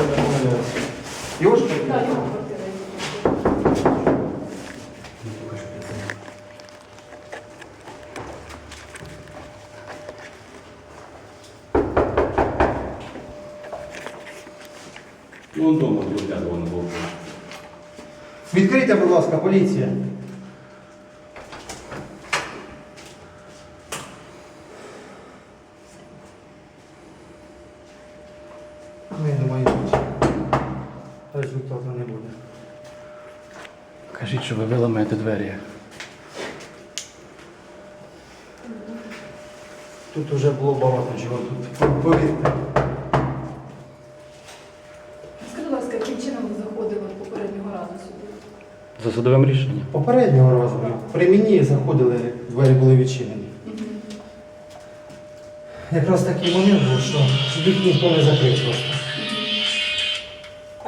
Ж Так, квартира? його квартира. Ну, он дома виглядав на балконі. Відкрийте, будь ласка, поліція. Ну, я думаю, тут результату не буде. Кажіть, що ви виламаєте двері. Тут вже було багато чого. Тут повірте. Скажіть, будь ласка, яким чином ви заходили попереднього разу сюди? За судовим рішенням. Попереднього разу при мені заходили, двері були відчинені. Якраз такий момент був, що їх ніхто не закрив просто.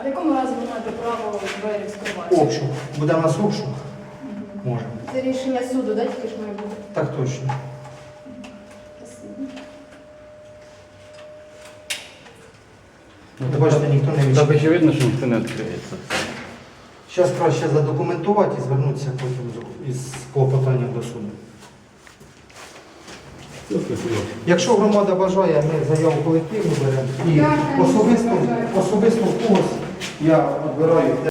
А в якому разі ви маєте право двері вскривати? Обшук. Буде в нас обшук? Може. Це рішення суду, да, тільки ж має бути? Так точно. Ви бачите, ніхто не Так очевидно, що ніхто не відкриється. Зараз краще задокументувати і звернутися потім з- із клопотанням до суду. Якщо громада бажає, ми заяву колективну беремо. І особисто, особисто в когось я обираю.